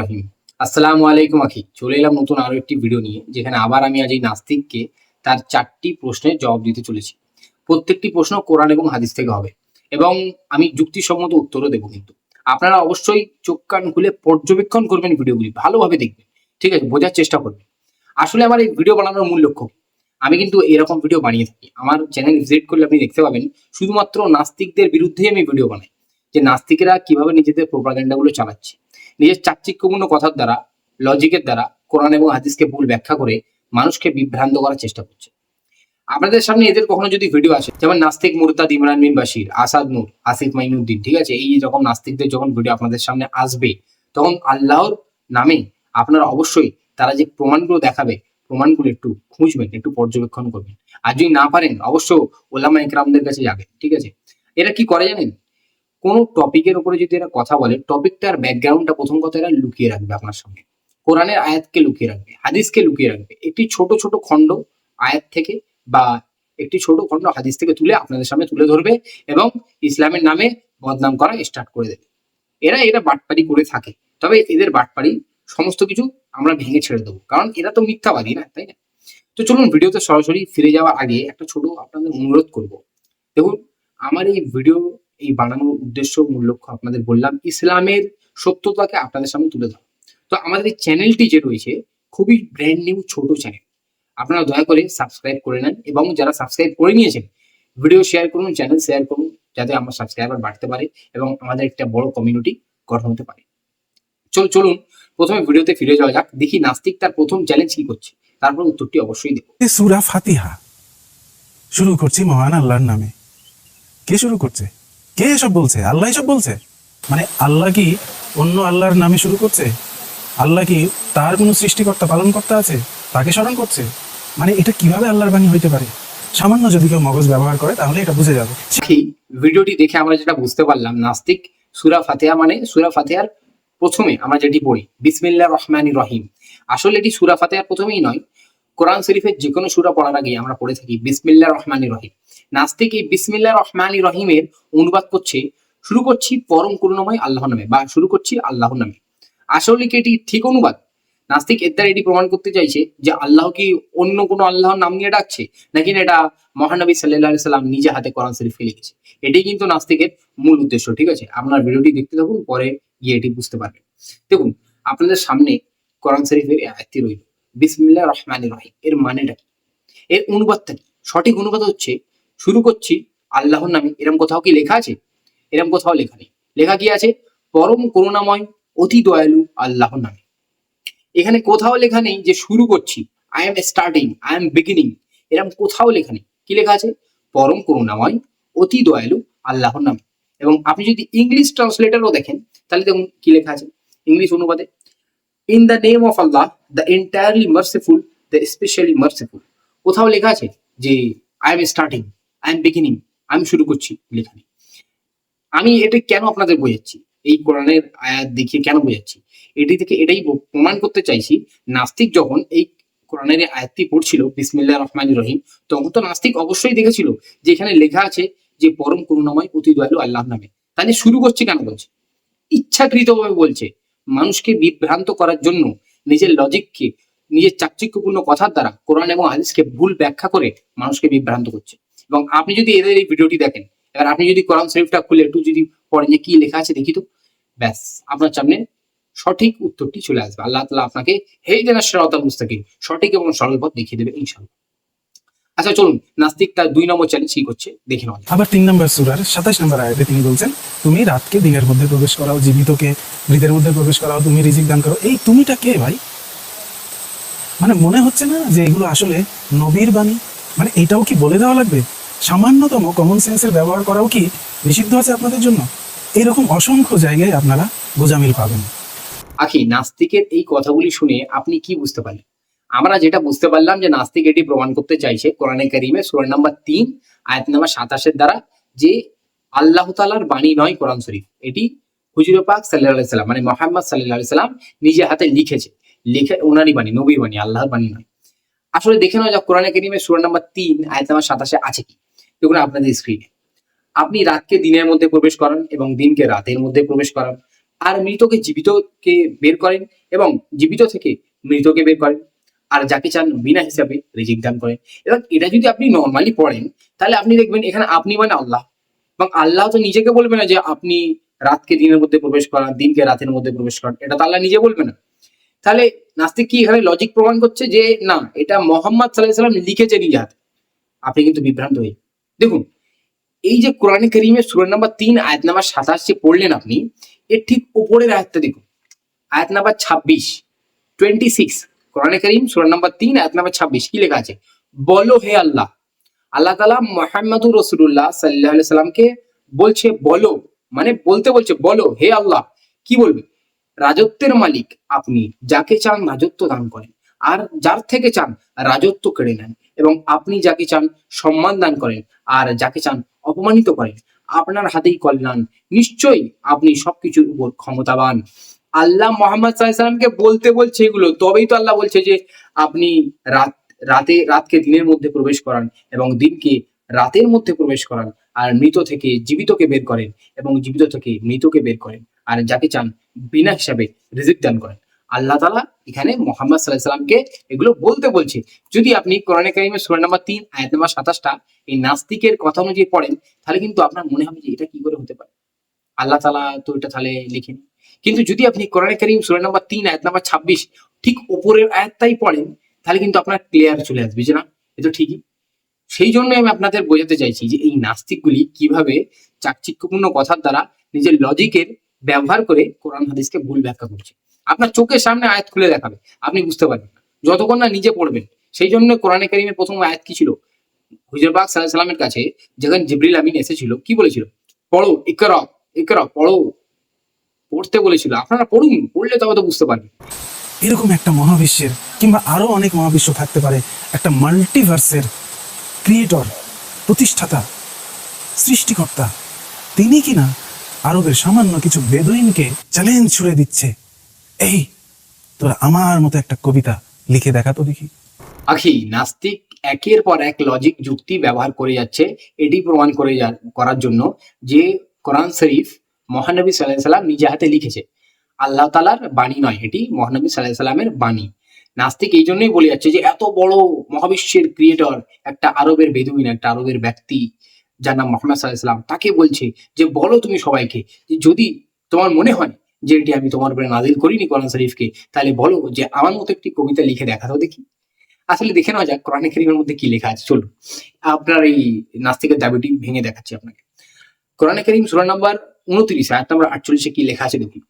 রহিম। আসসালামু আলাইকুম, আখি। চলে এলাম নতুন আরও একটি ভিডিও নিয়ে, যেখানে আবার আমি আজ এই নাস্তিককে তার চারটি প্রশ্নের জবাব দিতে চলেছি। প্রত্যেকটি প্রশ্ন কোরআন এবং হাদিস থেকে হবে। এবং আমি যুক্তিসম্মত উত্তরও দেবো কিন্তু। আপনারা অবশ্যই চোখ কান খুলে পর্যবেক্ষণ করবেন ভিডিওগুলি, ভালোভাবে দেখবেন। ঠিক আছে, বোঝার চেষ্টা করবেন। আসলে আমার এই ভিডিও বানানোর মূল লক্ষ্য। আমি কিন্তু এরকম ভিডিও বানিয়ে থাকি। আমার চ্যানেল ভিজিট করলে আপনি দেখতে পাবেন, শুধুমাত্র নাস্তিকদের বিরুদ্ধেই আমি ভিডিও বানাই। যে নাস্তিকেরা কীভাবে নিজেদের প্রোপাগান্ডাগুলো চালাচ্ছে। নিজের চাকচিক্যপূর্ণ কথার দ্বারা, লজিকের দ্বারা কোরআন এবং হাদিসকে ভুল ব্যাখ্যা করে মানুষকে বিভ্রান্ত করার চেষ্টা করছে। আপনাদের সামনে এদের কখনো যদি ভিডিও আসে, যেমন নাস্তিক মুরতাদ ইমরান বিন বাশির, আসাদ নূর, আসিফ মাইনুদ্দিন, ঠিক আছে? এই রকম নাস্তিকদের যখন ভিডিও আপনাদের সামনে আসবে, তখন আল্লাহর নামে আপনারা অবশ্যই তারা যে প্রমাণগুলো দেখাবে, প্রমাণগুলো একটু খুঁজবেন, একটু পর্যবেক্ষণ করবেন। আর যদি না পারেন, অবশ্য ওলামা ইকরামদের কাছে যাবেন, ঠিক আছে? এরা কি করে জানেন? কোন টপিকের উপরে যদি এরা কথা বলে টপিকটার ব্যাকগ্রাউন্ডটা প্রথম কথা এরা লুকিয়ে রাখবে আপনার সঙ্গে। কোরআনের আয়াতকে লুকিয়ে রাখবে, হাদিসকে লুকিয়ে রাখবে। একটি ছোট ছোট খণ্ড আয়াত থেকে বা একটি ছোট খণ্ড হাদিস থেকে তুলে আপনাদের সামনে তুলে ধরবে এবং ইসলামের নামে বদনাম করা স্টার্ট করে দেবে। এরা এরা বাটপারি করে থাকে, তবে এদের বাটপারি সমস্ত কিছু আমরা ভেঙে ছেড়ে দেবো। কারণ এরা তো মিথ্যাবাদী না, তাই না? তো চলুন ভিডিওতে সরাসরি ফিরে যাওয়ার আগে একটা ছোট আপনাদের অনুরোধ করব। দেখুন, আমার এই ভিডিও এই বানানোর উদ্দেশ্য মূল লক্ষ্য আপনাদের বললাম, ইসলামের সত্যতাকে আপনাদের সামনে তুলে ধরা। তো আমাদের এই চ্যানেলটি যে রয়েছে, খুবই ব্র্যান্ড নিউ ছোট চ্যানেল আপনারা দয়া করে সাবস্ক্রাইব করে নেন এবং যারা সাবস্ক্রাইব করে নিয়েছেন ভিডিও শেয়ার করুন চ্যানেল শেয়ার করুন, যাতে আমার সাবস্ক্রাইবার বাড়তে পারে এবং আমাদের একটা বড় কমিউনিটি গঠন হতে পারে। চল, চলুন, প্রথমে ভিডিওতে ফিরে যাওয়া যাক, দেখি নাস্তিক তার প্রথম চ্যালেঞ্জ কি করছে। তারপর উত্তরটি অবশ্যই দেবো। সুরা ফাতিহা। শুরু করছি মহান আল্লাহর নামে। কে শুরু করছে? কে এসব বলছে? আল্লাহ এসব বলছে? মানে আল্লাহ কি অন্য আল্লাহর নামে শুরু করছে? আল্লাহ কি তার কোনো সৃষ্টিকর্তা পালন করতে আছে? তাকে স্মরণ করছে? মানে এটা কীভাবে আল্লাহর বাণী হইতে পারে? সামান্য যদি কেউ মগজ ব্যবহার করে, তাহলে এটা বুঝে যাবে। ভিডিওটি দেখে আমরা যেটা বুঝতে পারলাম, নাস্তিক সুরা ফাতেহা মানে সুরা ফাতেহার প্রথমে আমরা যেটি পড়ি বিসমিল্লা রহমানি রহিম। আসলে এটি সুরা ফাতেহার প্রথমেই নয়, কোরআন শরীফের যে কোনো সুরা পড়ার আগে আমরা পড়ে থাকি বিসমিল্লা রহমানি রহিম। নাস্তিক এই বিসমিল্লাহ রহমানি রহিমের অনুবাদ করছে, শুরু করছি পরম করুণাময় আল্লাহর নামে বা শুরু করছি আল্লাহর নামে। আসলে কি এটি ঠিক অনুবাদ? নাস্তিক এর দ্বারা এটি প্রমাণ করতে চাইছে যে আল্লাহ কি অন্য কোনো আল্লাহর নাম নিয়ে ডাকছে, নাকি এটা মহানবী সাল্লাহ সাল্লাম নিজে হাতে কোরআন শরীফে লিখেছে এটি কিন্তু নাস্তিকের মূল উদ্দেশ্য, ঠিক আছে? আপনার ভিডিওটি দেখতে থাকুন, পরে গিয়ে এটি বুঝতে পারবেন। দেখুন, আপনাদের সামনে কোরআন শরীফের আয়াতটি রইল। বিসমিল্লাহ রহমান রহিম। এর মানেটা, এর অনুবাদটা সঠিক অনুবাদ হচ্ছে শুরু করছি। আল্লাহর নামে। এরম কোথাও কি লেখা আছে? এরম কোথাও লেখা নেই। লেখা কি আছে? পরম করুণাময়, অতি দয়ালু আল্লাহর নামে। এখানে কোথাও লেখা নেই যে শুরু করছি। I am starting I am beginning এরম কোথাও লেখা নেই। কি লেখা আছে? পরম করুণাময়, অতি দয়ালু আল্লাহর নামে। এবং আপনি যদি ইংলিশ ট্রান্সলেটারও দেখেন, তাহলে দেখুন কি লেখা আছে। ইংলিশ অনুবাদে in the name of Allah the entirely merciful the especially merciful কোথাও লেখা আছে যে I am starting I am beginning আমি শুরু করছি লেখা নেই আমি এটা কেন আপনাদের বোঝাচ্ছি? এই কোরআনের আয়াত দেখিয়ে কেন বোঝাচ্ছি? এটি থেকে এটাই প্রমাণ করতে চাইছি, নাস্তিক যখন এই কোরআনের আয়াতটি পড়ছিল, বিসমিল্লাহ রহমান রহিম, তখন তো নাস্তিক অবশ্যই দেখেছিল যে এখানে লেখা আছে যে পরম করুণাময় অতি দয়ালু আল্লাহ নামে। তাহলে শুরু করছে কেন বলছে? ইচ্ছাকৃতভাবে বলছে, মানুষকে বিভ্রান্ত করার জন্য নিজের লজিককে নিজের চাকচিক্যপূর্ণ কথার দ্বারা কোরআন এবং হাদিসকে ভুল ব্যাখ্যা করে মানুষকে বিভ্রান্ত করছে। এবং আপনি যদি এদের এই ভিডিওটি দেখেন, এবার আপনি যদি কোরআন শরীফটা খুলে একটু যদি পড়েন যে কি লেখা আছে দেখি তো। ব্যাস, আপনার সামনে সঠিক উত্তরটি চলে আসবে। আল্লাহ তালা আপনাকে হে যেন সরতা মুস্তাকিম, সঠিক এবং সরল পথ দেখিয়ে দেবে ইনশাল্লাহ আচ্ছা চলুন নাস্তিক তার দুই নম্বর চ্যালেঞ্জ কি করছে, দেখে নেওয়া আবার তিন নম্বর সুরার সাতাশ নম্বর আয়াতে তিনি বলছেন, তুমি রাতকে দিনের মধ্যে প্রবেশ করাও, জীবিতকে মৃতের মধ্যে প্রবেশ করাও, তুমি রিজিক দান করো। এই তুমিটা কে ভাই? মানে মনে হচ্ছে না যে এগুলো আসলে নবীর বাণী? মানে এটাও কি বলে দেওয়া লাগবে? সামান্যতম কমন সেন্সের ব্যবহার করাও কি নিষিদ্ধ আছে আপনাদের জন্য? এরকম অসংখ্য জায়গায় আপনারা গোজামিল পাবেন। আখি, নাস্তিকের এই কথাগুলি শুনে আপনি কি বুঝতে পারলেন? আমরা যেটা বুঝতে পারলাম যে নাস্তিক এটি প্রমাণ করতে চাইছে কোরআনে কারিমে সুরা নাম্বার তিন, আয়াত নাম্বার সাতাশের দ্বারা যে আল্লাহ তালার বাণী নয় কোরআন শরীফ, এটি হুজুর পাক সাল্লাহ সাল্লাম মানে মোহাম্মদ সাল্লাহ সাল্লাম নিজে হাতে লিখেছে। লিখে ওনারই বাণী, নবীর বাণী, আল্লাহর বাণী নয়। আসলে দেখে নেওয়া যাক কোরআনে কারিমে সুরা নাম্বার তিন, আয়াত নাম্বার সাতাশে আছে কি। দেখুন আপনাদের স্ক্রিনে আপনি রাতকে দিনের মধ্যে প্রবেশ করান এবং দিনকে রাতের মধ্যে প্রবেশ করান। আর মৃতকে জীবিতকে বের করেন এবং জীবিত থেকে মৃতকে বের করেন। আর যাকে চান বিনা হিসাবে রিজিক দান করেন। এবং এটা যদি আপনি নর্মালি পড়েন, তাহলে আপনি দেখবেন এখানে আপনি মানে আল্লাহ। এবং আল্লাহ তো নিজেকে বলবে না যে আপনি রাতকে দিনের মধ্যে প্রবেশ করান, দিনকে রাতের মধ্যে প্রবেশ করান। এটা তো আল্লাহ নিজে বলবে না। তাহলে নাস্তিক কি এখানে লজিক প্রমাণ করছে যে না, এটা মোহাম্মদ সাল্লাহ সাল্লাম লিখেছে নিজে হাতে আপনি কিন্তু বিভ্রান্ত হয়ে দেখুন, এই যে কোরআনে করিমের সুরের নাম্বার তিন, আয়াত নাম্বার সাতাশ যে পড়লেন আপনি, এর ঠিক উপরের আয়াতটা দেখুন। আয়াত নাম্বার ছাব্বিশ টোয়েন্টি সিক্স কোরআনে করিম সুরের নাম্বার তিন, আয়াত নাম্বার ছাব্বিশ, কি লেখা আছে? বলো হে আল্লাহ আল্লাহ তালা মোহাম্মদুর রসুল্লাহ সাল্লাহ সাল্লামকে বলছে, বলো মানে বলতে বলছে, বলো হে আল্লাহ, কি বলবে? রাজত্বের মালিক আপনি, যাকে চান রাজত্ব দান করেন, আর যার থেকে চান রাজত্ব কেড়ে নেন। এবং আপনি যাকে চান সম্মান দান করেন আর যাকে চান অপমানিত করেন, আপনার হাতেই কল্যাণ। নিশ্চয়ই আপনি সবকিছুর উপর ক্ষমতাবান। আল্লাহ মোহাম্মদ সাল্লামকে বলতে বলছে এগুলো, তবেই তো আল্লাহ বলছে যে আপনি রাত, রাতে, রাতকে দিনের মধ্যে প্রবেশ করান এবং দিনকে রাতের মধ্যে প্রবেশ করান আর মৃত থেকে জীবিতকে বের করেন এবং জীবিত থেকে মৃতকে বের করেন। আর যাকে চান বিনা হিসাবে রিজিক দান করেন। আল্লাহ তালা এখানে মোহাম্মদ সাল্লাহ সাল্লামকে এগুলো বলতে বলছে। যদি আপনি কোরআনে কারিমের সুরা নাম্বার তিন, আয়াত নাম্বার সাতাশটা এই নাস্তিকের কথা অনুযায়ী পড়েন, তাহলে কিন্তু আপনার মনে হবে যে এটা কি করে হতে পারে। আল্লাহ তালা তো এটা তাহলে লিখেন। কিন্তু যদি আপনি কোরআনে কারিম সুরা নাম্বার তিন, আয়াত নাম্বার ছাব্বিশ ঠিক উপরের আয়াতটাই পড়েন, তাহলে কিন্তু আপনার ক্লিয়ার চলে আসবে যে না, এ তো ঠিকই। সেই জন্য আমি আপনাদের বোঝাতে চাইছি যে এই নাস্তিকগুলি কীভাবে চাকচিক্যপূর্ণ কথার দ্বারা নিজের লজিকের ব্যবহার করে কোরআন হাদিসকে ভুল ব্যাখ্যা করছে। আপনার চোখের সামনে আয়াত খুলে দেখাবে। আপনি বুঝতে পারবেন যতক্ষণ না নিজে পড়বেন, সেই জন্য কোরআনে কারিমের প্রথম আয়াত কি ছিল? হুজরবাগ সাল্লামের কাছে যখন জিবরিল আমিন এসেছিল, কি বলেছিল? পড়ো, ইকরা ইকরা, পড়ো। পড়তে বলেছিল। আপনারা পড়ুন, পড়লে তবে তো বুঝতে পারবেন। এরকম একটা মহাবিশ্বের কিংবা আরও অনেক মহাবিশ্ব থাকতে পারে, একটা মাল্টিভার্সের ক্রিয়েটর প্রতিষ্ঠাতা, সৃষ্টিকর্তা। তিনি কিনা আরবের সামান্য কিছু বেদুইনকে চ্যালেঞ্জ ছুড়ে দিচ্ছে? এই, তোরা আমার মতো একটা কবিতা লিখে দেখা তো দেখি। আখি, নাস্তিক একের পর এক লজিক যুক্তি ব্যবহার করে যাচ্ছে, এটি প্রমাণ করে করার জন্য যে কোরআন শরীফ মহানবী সাল্লাহ সাল্লাম নিজে হাতে লিখেছে। আল্লাহ তালার বাণী নয়, এটি মহানবী সাল্লাহ সাল্লামের বাণী। নাস্তিক এই জন্যই বলে যাচ্ছে যে, এত বড় মহাবিশ্বের ক্রিয়েটর একটা আরবের বেদুইন, একটা আরবের ব্যক্তি যার নাম মোহাম্মদ সাল্লাহ সাল্লাম, তাকে বলছে যে, বলো তুমি সবাইকে যে, যদি তোমার মনে হয় যে এটি আমি তোমার উপরে নাজিল করিনি কোরআন শরীফকে, তাহলে বলো যে আমার মতো একটি কবিতা লিখে দেখাতো দেখি। আসলে দেখে নেওয়া যাক, কোরআন করিমের মধ্যে কি লেখা আছে, চলুন। আপনার এই নাস্তিকের দাবিটি ভেঙে দেখাচ্ছি আপনাকে। কোরআন করিম সুরা নাম্বার উনত্রিশ, আয়াত নাম্বার আটচল্লিশে কি লেখা আছে দেখুন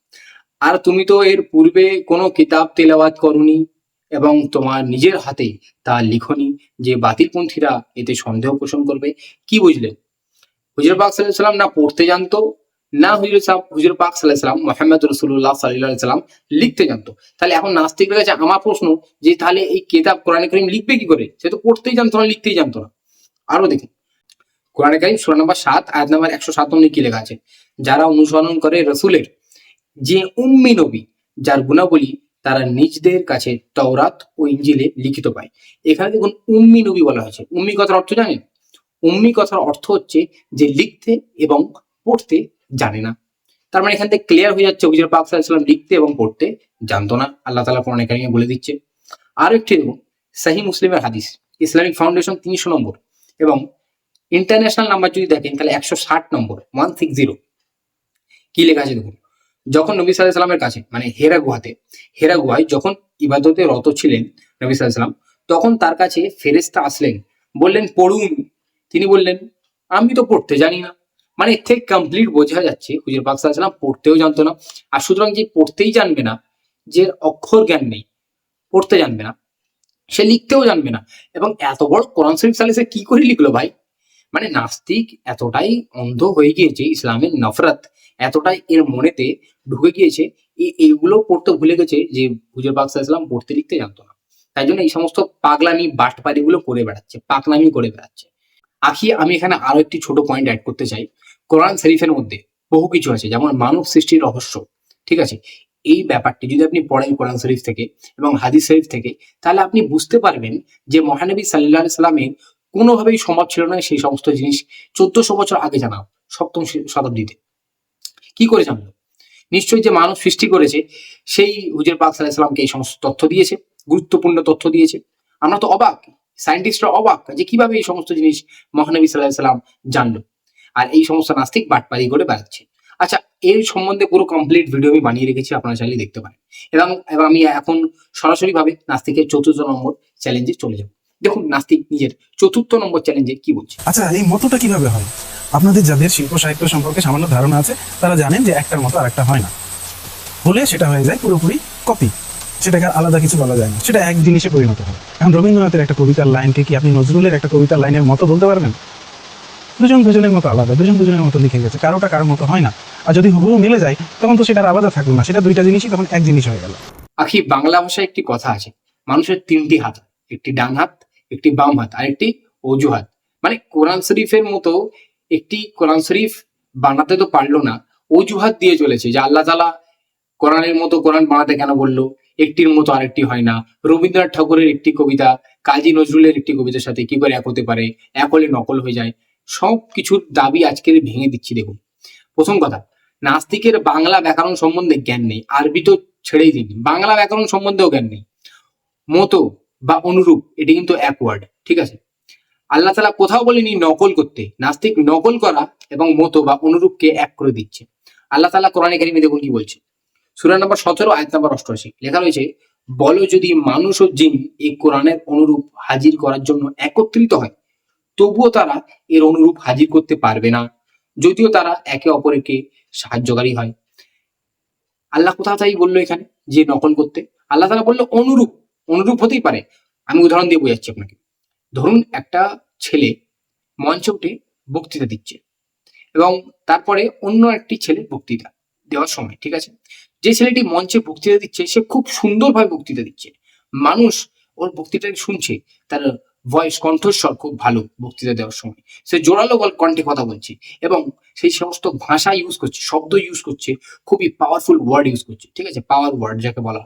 আর তুমি তো এর পূর্বে কোনো কিতাব তেলাওয়াত করনি এবং তোমার নিজের হাতে তা লিখনি, যে বাতিলপন্থীরা এতে সন্দেহ পোষণ করবে। কি বুঝলেন? হুজুর পাক সাল্লাম না পড়তে জানতো না হুজুর সাহ- হুজুর পাক সাল্লাম মোহাম্মদ রসুল্লাহ সাল্লাহ সাল্লাম লিখতে জানতো। তাহলে এখন নাস্তিকদের কাছে আমার প্রশ্ন যে তাহলে এই কেতাব কোরআন করিম লিখবে কি করে? সে তো পড়তেই জানতো না, লিখতেই জানতো না। আরও দেখুন কোরআন করিম সুরা নম্বর সাত, আয়াত নাম্বার একশো সাতান্ন কি লেখা আছে? যারা অনুসরণ করে রসুলের, যে উম্মি নবী, যার গুণাবলী তারা নিজদের কাছে তওরাত ও ইঞ্জিলে লিখিত পায়। এখানে দেখুন উম্মি নবী বলা হয়েছে। উম্মি কথার অর্থ জানেন? উম্মি কথার অর্থ হচ্ছে যে লিখতে এবং পড়তে জানে না। তার মানে এখান থেকে ক্লিয়ার হয়ে যাচ্ছে হুজুর পাক আলাইহি লিখতে এবং পড়তে। জানতো না, আল্লাহ তালা কোরআন কারিমে বলে দিচ্ছে। আর একটি দেখুন সাহি মুসলিমের হাদিস, ইসলামিক ফাউন্ডেশন তিনশো নম্বর এবং ইন্টারন্যাশনাল নাম্বার যদি দেখেন, তাহলে একশো ষাট নম্বর ওয়ান সিক্স জিরো কি লেখা আছে দেখুন, যখন নবী সাল্লাহ সাল্লামের কাছে মানে হেরা গুহাতে, হেরা গুহায় যখন ইবাদতে রত ছিলেন নবী সাল্লাহ সাল্লাম, তখন তার কাছে ফেরেস্তা আসলেন, বললেন, পড়ুন। তিনি বললেন, আমি তো পড়তে জানি না। মানে এর থেকে কমপ্লিট বোঝা যাচ্ছে, হুজুর পাক সাল্লাম পড়তেও জানতো না। আর সুতরাং যে পড়তেই জানবে না, যে অক্ষর জ্ঞান নেই, পড়তে জানবে না, সে লিখতেও জানবে না। এবং এত বড় কোরআন শরীফ সালে সে কি করে লিখলো ভাই? মানে নাস্তিক এতটাই অন্ধ হয়ে গিয়েছে ইসলামের নফরত, এতটাই এর মনেতে ঢুকে গিয়েছে এইগুলো পড়তে ভুলে গেছে যে হুজুর পাক ইসলাম পড়তে লিখতে জানতো না। তাই জন্য এই সমস্ত পাগলামি বাটপাড়িগুলো করে বেড়াচ্ছে পাকনামি করে বেড়াচ্ছে। আখি, আমি এখানে আরও একটি ছোট পয়েন্ট অ্যাড করতে চাই। কোরআন শরীফের মধ্যে বহু কিছু আছে, যেমন মানব সৃষ্টির রহস্য, ঠিক আছে? এই ব্যাপারটি যদি আপনি পড়েন কোরআন শরীফ থেকে এবং হাদিস শরীফ থেকে, তাহলে আপনি বুঝতে পারবেন যে মহানবী সাল্লাহ সাল্লামের কোনোভাবেই সম্ভব ছিল না সেই সমস্ত জিনিস চোদ্দশো বছর আগে জানা, সপ্তম শতাব্দীতে। কি করে জানলো নিশ্চয়ই যে মানুষ সৃষ্টি করেছে, সেই হুজুর পাক সাল্লাহ সাল্লামকে এই সমস্ত তথ্য দিয়েছে, গুরুত্বপূর্ণ তথ্য দিয়েছে। আমরা তো অবাক, সায়েন্টিস্টরা অবাক যে কীভাবে এই সমস্ত জিনিস মহানবী সাল্লাহ সাল্লাম জানলো। আর এই সমস্ত নাস্তিক বাটপারি করে বেড়াচ্ছে। আচ্ছা এর সম্বন্ধে পুরো কমপ্লিট ভিডিও আমি বানিয়ে রেখেছি, আপনারা চাইলে দেখতে পারেন। এবং এবং আমি এখন সরাসরি ভাবে নাস্তিকের চতুর্থ নম্বর চ্যালেঞ্জে চলে যাব। দেখুন নাস্তিক নিজের চতুর্থ নম্বর চ্যালেঞ্জে কি বলছে। আচ্ছা এই মতটা কীভাবে হয়? আপনাদের যাদের শিল্প সাহিত্য সম্পর্কে সামান্য ধারণা আছে, তারা জানেন যে একটার মতো আরেকটা হয় না। হলে সেটা হয়ে যায় পুরোপুরি কপি সেটাকে আলাদা কিছু বলা যায় না। সেটা এক জিনিসে পরিণত হয়। এখন রবীন্দ্রনাথের একটা কবিতার লাইনকে কি আপনি নজরুলের একটা কবিতার লাইনের মতো বলতে পারবেন? দুজন দুজনের মতো আলাদা, দুজন দুজনের মতো লিখে গেছে। কারোটা কারোর মতো হয় না। আর যদি হুবহু মিলে যায়, তখন তো সেটা আলাদা থাকল না। সেটা দুইটা জিনিসই, তখন এক জিনিস হয়ে গেল। আখি, বাংলা ভাষায় একটি কথা আছে, মানুষের তিনটি হাত, একটি ডান হাত, একটি বাম হাত, আর একটি অজুহাত। মানে কোরআন শরীফের মতো একটি কোরআন শরীফ বানাতে তো পারল না, অজুহাত দিয়ে চলেছে যে আল্লাহ তালা কোরআনের মতো কোরআন বানাতে কেন বলল? একটির মতো আরেকটি হয় না। রবীন্দ্রনাথ ঠাকুরের একটি কবিতা, কাজী নজরুলের একটি কবিতার সাথে কি করে এক হতে পারে? এক হলে নকল হয়ে যায়। সব কিছুর দাবি আজকের ভেঙে দিচ্ছি, দেখুন। প্রথম কথা, নাস্তিকের বাংলা ব্যাকরণ সম্বন্ধে জ্ঞান নেই, আরবি তো ছেড়েই দিন। বাংলা ব্যাকরণ সম্বন্ধেও জ্ঞান নেই। মতো বা অনুরূপ, এটি কিন্তু এক ওয়ার্ড ঠিক আছে? আল্লাহ তালা কোথাও বলেনি নকল করতে। নাস্তিক নকল করা এবং মতো বা অনুরূপকে এক করে দিচ্ছে। আল্লাহ তালা কোরআন কারিমে দেখুন কি বলছে। সুরা নম্বর সতেরো, আয়াত নম্বর অষ্টআশি, লেখা রয়েছে, বলো যদি মানুষ ও জিন এই কোরআনের অনুরূপ হাজির করার জন্য একত্রিত হয় তবুও তারা এর অনুরূপ হাজির করতে পারবে না, যদিও তারা একে অপরকে সাহায্যকারী হয়। আল্লাহ কোথা তাই বলল এখানে যে নকল করতে? আল্লাহ তালা বলল, অনুরূপ অনুরূপ হতেই পারে। আমি উদাহরণ দিয়ে বোঝাচ্ছি আপনাকে। ধরুন একটা ছেলে মঞ্চে উঠে বক্তৃতা দিচ্ছে এবং তারপরে অন্য একটি ছেলে বক্তৃতা দেওয়ার সময়, ঠিক আছে? যে ছেলেটি মঞ্চে বক্তৃতা দিচ্ছে, সে খুব সুন্দরভাবে বক্তৃতা দিচ্ছে। মানুষ ওর বক্তৃতা শুনছে, তার ভয়েস কণ্ঠস্বর খুব ভালো বক্তৃতা দেওয়ার সময়। সে জোরালো কণ্ঠে কথা বলছে এবং সেই সমস্ত ভাষা ইউজ করছে, শব্দ ইউজ করছে, খুবই পাওয়ারফুল ওয়ার্ড ইউজ করছে, ঠিক আছে? পাওয়ার ওয়ার্ড যাকে বলা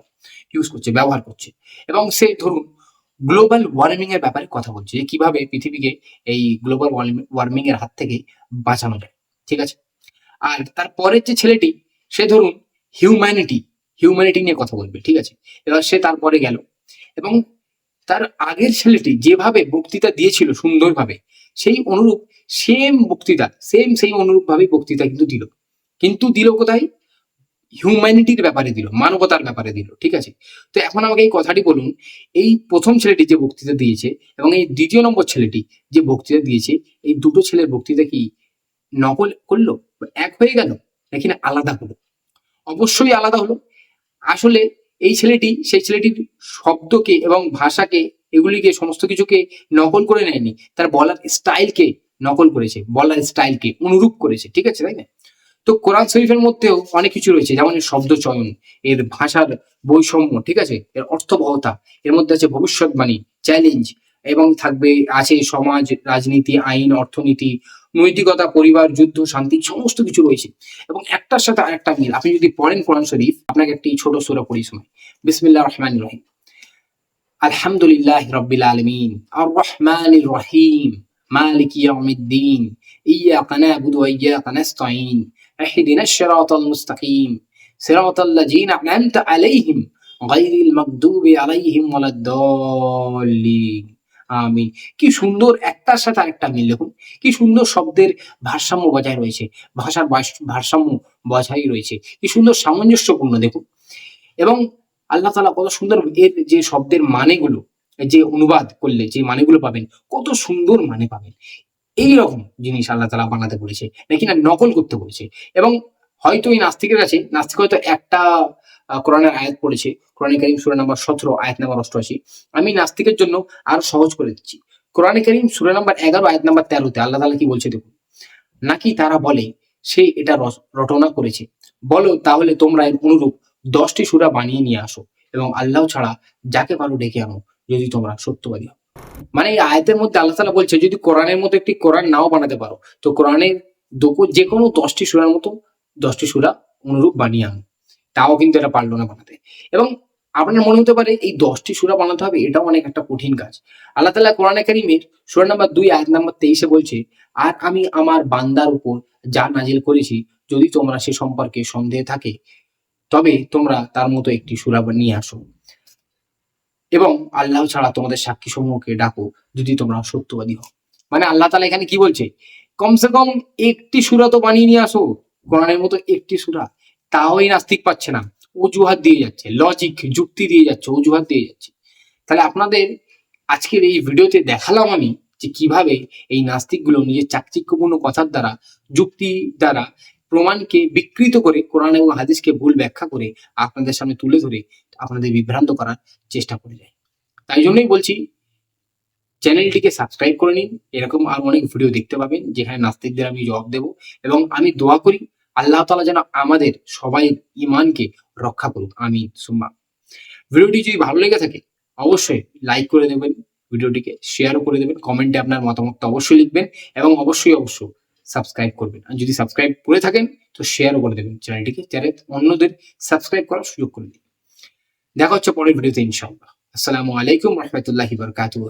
ইউজ করছে, ব্যবহার করছে। এবং সে ধরুন গ্লোবাল ওয়ার্মিং এর ব্যাপারে কথা বলছে যে কীভাবে পৃথিবীকে এই গ্লোবাল ওয়ার্মিং এর হাত থেকে বাঁচানো যায়, ঠিক আছে? আর তারপরের যে ছেলেটি, সে ধরুন হিউম্যানিটি হিউম্যানিটি নিয়ে কথা বলবে, ঠিক আছে? এবার সে তারপরে গেল। এবং তার আগের ছেলেটি যেভাবে বক্তৃতা দিয়েছিল সুন্দরভাবে, সেই অনুরূপ সেম বক্তৃতা সেম সেই অনুরূপ ভাবে বক্তৃতা কিন্তু দিল। কিন্তু দিল কোথায়? হিউম্যানিটির ব্যাপারে দিল, মানবতার ব্যাপারে দিল, ঠিক আছে? তো এখন আমাকে এই কথাটি বলুন, এই প্রথম ছেলেটি যে বক্তৃতা দিয়েছে এবং এই দ্বিতীয় নম্বর ছেলেটি যে বক্তৃতা দিয়েছে, এই দুটো ছেলের বক্তৃতা কি নকল করল? এক হয়ে গেল? নাকি না আলাদা হলো? অবশ্যই আলাদা হলো। আসলে এই ছেলেটি সেই ছেলেটির শব্দকে এবং ভাষাকে এগুলিকে সমস্ত কিছুকে নকল করে নেয়নি। তার বলার স্টাইলকে নকল করেছে, বলার স্টাইলকে অনুরূপ করেছে, ঠিক আছে, তাই না? তো কোরআন শরীফের মধ্যেও অনেক কিছু রয়েছে, যেমন শব্দ চয়ন, এর ভাষার বৈষম্য, ঠিক আছে, এর অর্থবহতা, এর মধ্যে আছে ভবিষ্যৎবাণী চ্যালেঞ্জ এবং থাকবে, আছে সমাজ, রাজনীতি, আইন, অর্থনীতি নৈতিকতা পরিবার যুদ্ধ শান্তি সমস্ত কিছু রয়েছে এবং একটার সাথে আরেকটা মিল আপনি যদি পড়েন কোরআন শরীফ আপনাকে একটি ছোট সুরা পড়ি সময় বিসমিল্লাহ রহমান রহিম আলহামদুলিল্লাহ রব্বিল আলমিন আর রহমান রহিম مالك يوم الدين إياك نعبد وإياك نستعين اهدنا الصراط المستقيم صراط الذين أنعمت عليهم غير المغضوب عليهم ولا الضالين আমিন কি সুন্দর একটার সাথে আরেকটা মিল দেখুন। কি সুন্দর শব্দের ভারসাম্য বজায় রয়েছে। ভাষার ভারসাম্য বজায় রয়েছে। কি সুন্দর সামঞ্জস্যপূর্ণ দেখুন। এবং আল্লাহ তালা কত সুন্দর এর যে শব্দের মানেগুলো, যে অনুবাদ করলে, যে মানেগুলো পাবেন, কত সুন্দর মানে পাবেন। এই রকম জিনিস আল্লাহ তালা বানাতে বলেছে। নাকি না নকল করতে বলেছে। এবং হয়তো এই নাস্তিকের কাছে, নাস্তিক হয়তো একটা কোরআনের আয়াত পড়েছে। কোরআন করিম সুরা নাম্বার সতেরো, আয়াত নাম্বার অষ্টআশি। আমি নাস্তিকের জন্য আরও সহজ করে দিচ্ছি। কোরআন করিম সুরা নাম্বার এগারো, আয়াত নাম্বার তেরোতে আল্লাহ তালা কি বলছে দেখুন? নাকি তারা বলে, সে এটা রটনা করেছে। বলো তাহলে তোমরা এর অনুরূপ দশটি সুরা বানিয়ে নিয়ে আসো এবং আল্লাহ ছাড়া যাকে পারো ডেকে আনো, যদি তোমরা সত্যবাদী হও। মানে এই আয়াতের মধ্যে আল্লাহ তালা বলছে, যদি কোরআনের মতো একটি কোরআন নাও বানাতে পারো, তো কোরআনের যে কোনো দশটি সুরার মতো দশটি সুরা অনুরূপ বানিয়ে আনো তাও কিন্তু এটা পারল না বানাতে। এবং আপনার মনে হতে পারে, এই দশটি সুরা বানাতে হবে, এটাও অনেক একটা কঠিন কাজ। আল্লাহ তালা কোরআন কারিমের সুরা নাম্বার দুই, আয়াত নাম্বার তেইশে বলছে, আর আমি আমার বান্দার উপর যা নাজিল করেছি, যদি তোমরা সে সম্পর্কে সন্দেহ থাকে, তবে তোমরা তার মতো একটি সুরা নিয়ে আসো। এবং আল্লাহ ছাড়া তোমাদের সাক্ষী সমূহকে ডাকো, যদি তোমরা সত্যবাদী হও। মানে আল্লাহ তালা এখানে কি বলছে? কমসে কম একটি সুরা তো বানিয়ে নিয়ে আসো। কোরআনের মতো একটি সুরা, তাও এই নাস্তিক পাচ্ছে না। অজুহাত দিয়ে যাচ্ছে লজিক যুক্তি দিয়ে যাচ্ছে, অজুহাত দিয়ে যাচ্ছে। তাহলে আপনাদের আজকের এই ভিডিওতে দেখালাম আমি যে কীভাবে এই নাস্তিকগুলো নিজের চাকচিক্যপূর্ণ কথার দ্বারা, যুক্তি দ্বারা প্রমাণকে বিকৃত করে কোরআন এবং হাদিসকে ভুল ব্যাখ্যা করে আপনাদের সামনে তুলে ধরে আপনাদের বিভ্রান্ত করার চেষ্টা করে যায় তাই জন্যই বলছি, চ্যানেলটিকে সাবস্ক্রাইব করে নিন। এরকম আর অনেক ভিডিও দেখতে পাবেন, যেখানে নাস্তিকদের আমি জবাব দেব। এবং আমি দোয়া করি আল্লাহ তালা যেন আমাদের সবাই ইমানকে রক্ষা করুক আমি সুম্মা। ভিডিওটি যদি ভালো লেগে থাকে, অবশ্যই লাইক করে দেবেন, ভিডিওটিকে শেয়ারও করে দেবেন কমেন্টে আপনার মতামত অবশ্যই লিখবেন এবং অবশ্যই অবশ্যই সাবস্ক্রাইব করবেন। আর যদি সাবস্ক্রাইব করে থাকেন, তো শেয়ারও করে দেবেন। চ্যানেলটিকে যাতে অন্যদের সাবস্ক্রাইব করার সুযোগ করে দিন। দেখা হচ্ছে পরের ভিডিওতে ইনশাআল্লাহ। আসসালামু আলাইকুম রহমতুল্লাহি বরকাতুহ